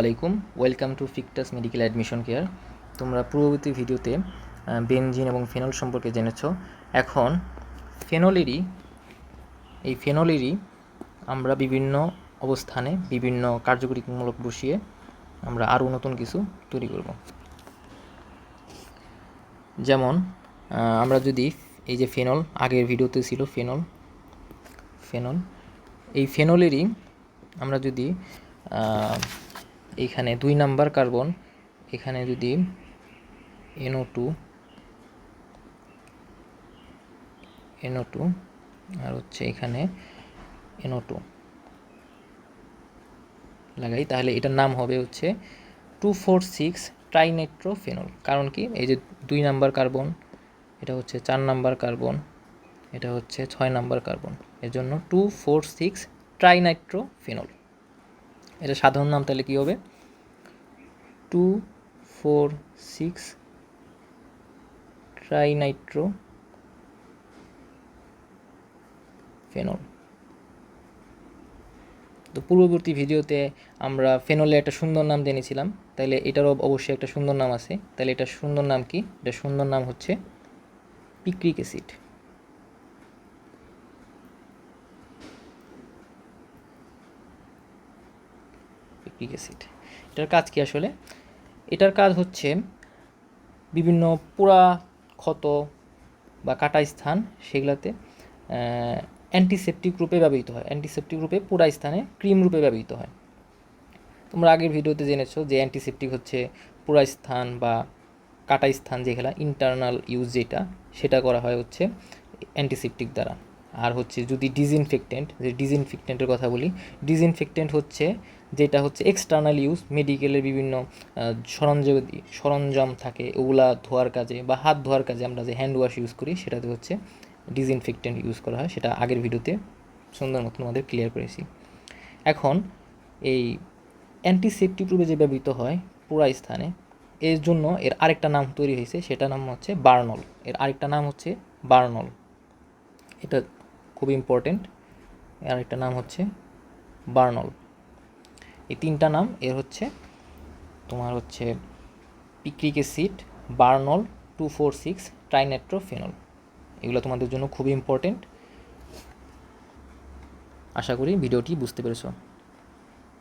আলাইকুম। Welcome to ফিকটাস medical admission care তোমরা পূর্ববর্তী ভিডিওতে বেনজিন এবং ফেনল সম্পর্কে জেনেছ। এখন ফেনলেরই এই ফেনলেরই আমরা বিভিন্ন অবস্থানে বিভিন্ন কার্যকরীমূলক বসিয়ে আমরা আরও নতুন কিছু তৈরি করব। যেমন আমরা যদি এই যে ফেনল আগের ভিডিওতে ছিল ফেনল ফেনল এই ফেনলেরই আমরা যদি আহ, এইখানে দুই নাম্বার কার্বন এখানে যদি N O two N O two আর হচ্ছে এখানে এনও টু লাগাই তাহলে এটার নাম হবে হচ্ছে টু ফোর সিক্স ট্রাইনাইট্রোফেনল কারণ কি? এই যে দুই নাম্বার কার্বন এটা হচ্ছে চার নাম্বার কার্বন এটা হচ্ছে ছয় নাম্বার কার্বন। এর জন্য টু ফোর সিক্স ট্রাইনাইট্রোফেনল এটা সাধারণ নাম তাহলে কী হবে? Two four six trinitro phenol তো পূর্ববর্তী ভিডিওতে আমরা ফেনলের একটা সুন্দর নাম জেনেছিলাম। তাহলে এটারও অবশ্যই একটা সুন্দর নাম আছে। তাহলে এটা সুন্দর নাম কি? এটা সুন্দর নাম হচ্ছে পিক্রিক অ্যাসিড। পিক্রিক অ্যাসিড এটার কাজ কি আসলে? এটার কাজ হচ্ছে বিভিন্ন পোড়া ক্ষত বা কাটা স্থান সেগুলাতে অ্যান্টিসেপটিক রূপে ব্যবহৃত হয়। অ্যান্টিসেপটিক রূপে পোড়া স্থানে ক্রিম রূপে ব্যবহৃত হয়। তোমরা আগের ভিডিওতে জেনেছো যে অ্যান্টিসেপটিক হচ্ছে পোড়া স্থান বা কাটা স্থান যেগুলা ইন্টারনাল ইউজ যেটা, সেটা করা হয় হচ্ছে অ্যান্টিসেপটিক দ্বারা। আর হচ্ছে যদি ডিসইনফেক্টেন্ট যে ডিসইনফেক্টেন্টের কথা বলি ডিসইনফেক্টেন্ট হচ্ছে যেটা হচ্ছে এক্সটার্নাল ইউজ মেডিকেলের বিভিন্ন সরঞ্জাম সরঞ্জাম থাকে ওগুলা ধোয়ার কাজে বা হাত ধোয়ার কাজে আমরা যে হ্যান্ড ওয়াশ ইউজ করি, সেটাতে হচ্ছে ডিসইনফেক্টেন্ট ইউজ করা হয়। সেটা আগের ভিডিওতে সুন্দর মতন আমাদের ক্লিয়ার করেছি। এখন এই অ্যান্টিসেপটিক রূপে যে ব্যবহৃত হয় পুরা স্থানে, এর জন্য এর আরেকটা নাম তৈরি হয়েছে সেটা নাম হচ্ছে বার্নল। এর আরেকটা নাম হচ্ছে বার্নল। এটা খুব ইম্পর্টেন্ট এর আরেকটা নাম হচ্ছে বার্নল। এই তিনটা নাম, এর হচ্ছে তোমার হচ্ছে picric acid Burnol, two four six, trinitrophenol. এগুলো তোমাদের জন্য খুবই ইম্পর্টেন্ট আশা করি ভিডিওটি বুঝতে পেরেছ।